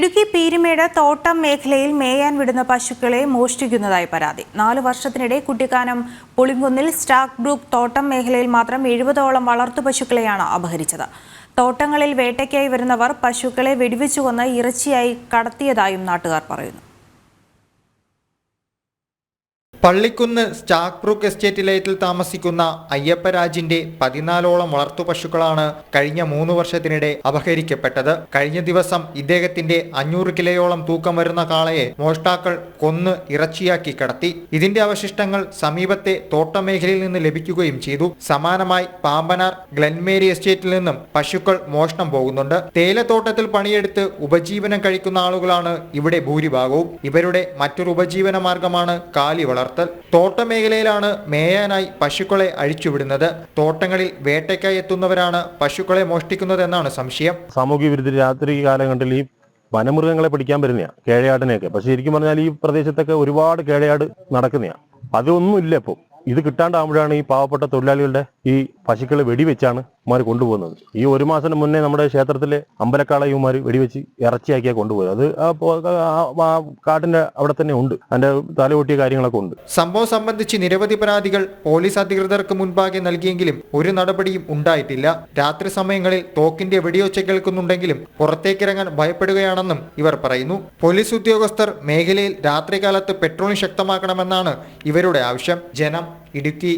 ഇടുക്കി പീരുമേട് തോട്ടം മേഖലയിൽ മേയാൻ വിടുന്ന പശുക്കളെ മോഷ്ടിക്കുന്നതായി പരാതി. നാല് വർഷത്തിനിടെ കുട്ടിക്കാനം പുളിങ്കുന്നിൽ സ്റ്റാക്ക് ഗ്രൂപ്പ് തോട്ടം മേഖലയിൽ മാത്രം എഴുപതോളം വളർത്തു പശുക്കളെയാണ് അപഹരിച്ചത്. തോട്ടങ്ങളിൽ വേട്ടയ്ക്കായി വരുന്നവർ പശുക്കളെ വെടിവെച്ചു കൊന്ന് ഇറച്ചിയായി കടത്തിയതായും നാട്ടുകാർ പറയുന്നു. പള്ളിക്കുന്ന് സ്റ്റാക്ക് ബ്രൂക്ക് എസ്റ്റേറ്റിലേറ്റിൽ താമസിക്കുന്ന അയ്യപ്പരാജിന്റെ പതിനാലോളം വളർത്തു പശുക്കളാണ് കഴിഞ്ഞ മൂന്ന് വർഷത്തിനിടെ അപഹരിക്കപ്പെട്ടത്. കഴിഞ്ഞ ദിവസം ഇദ്ദേഹത്തിന്റെ അഞ്ഞൂറ് കിലോയോളം തൂക്കം വരുന്ന കാളയെ മോഷ്ടാക്കൾ കൊന്ന് ഇറച്ചിയാക്കി കടത്തി. ഇതിന്റെ അവശിഷ്ടങ്ങൾ സമീപത്തെ തോട്ടമേഖലയിൽ നിന്ന് ലഭിക്കുകയും ചെയ്തു. സമാനമായി പാമ്പനാർ ഗ്ലൻമേരി എസ്റ്റേറ്റിൽ നിന്നും പശുക്കൾ മോഷണം പോകുന്നുണ്ട്. തേയിലത്തോട്ടത്തിൽ പണിയെടുത്ത് ഉപജീവനം കഴിക്കുന്ന ആളുകളാണ് ഇവിടെ ഭൂരിഭാഗവും. ഇവരുടെ മറ്റൊരു ഉപജീവന മാർഗമാണ് കാലി വളർത്തൽ. തോട്ടമേഖലയിലാണ് മേയാനായി പശുക്കളെ അഴിച്ചുവിടുന്നത്. തോട്ടങ്ങളിൽ വേട്ടയ്ക്കായി എത്തുന്നവരാണ് പശുക്കളെ മോഷ്ടിക്കുന്നതെന്നാണ് സംശയം. സാമൂഹ്യ വിരുദ്ധ രാത്രി കാലഘട്ടത്തിൽ ഈ വനമൃഗങ്ങളെ പിടിക്കാൻ വരുന്നതാണ് കേഴയാടിനെയൊക്കെ പക്ഷെ ശരിക്കും പറഞ്ഞാൽ ഈ പ്രദേശത്തൊക്കെ ഒരുപാട് കേഴയാട് നടക്കുന്നതാണ് അതൊന്നും ഇല്ല ഇപ്പോൾ ഇത് കിട്ടാണ്ടാകുമ്പോഴാണ് ഈ പാവപ്പെട്ട തൊഴിലാളികളുടെ ഈ പശുക്കളെ വെടിവെച്ചാണ് ഇമാർ കൊണ്ടുപോകുന്നത്. ഈ ഒരു മാസം മുന്നേ നമ്മുടെ ക്ഷേത്രത്തിലെ അമ്പലക്കാളയുമാർ വെടിവെച്ച് ഇറച്ചിയാക്കിയാ കൊണ്ടുപോയത്. അത് ആ കാട്ടിന്റെ അവിടെ തന്നെ ഉണ്ട്. അതിന്റെ തലകൊട്ടിയ കാര്യങ്ങളൊക്കെ ഉണ്ട്. സംഭവം സംബന്ധിച്ച് നിരവധി പരാതികൾ പോലീസ് അധികൃതർക്ക് മുൻപാകെ നൽകിയെങ്കിലും ഒരു നടപടിയും ഉണ്ടായിട്ടില്ല. രാത്രി സമയങ്ങളിൽ തോക്കിന്റെ വെടിയൊച്ച കേൾക്കുന്നുണ്ടെങ്കിലും പുറത്തേക്കിറങ്ങാൻ ഭയപ്പെടുകയാണെന്നും ഇവർ പറയുന്നു. പോലീസ് ഉദ്യോഗസ്ഥർ മേഖലയിൽ രാത്രികാലത്ത് പെട്രോളിംഗ് ശക്തമാക്കണമെന്നാണ് ഇവരുടെ ആവശ്യം. ജനം ഇടുക്കി.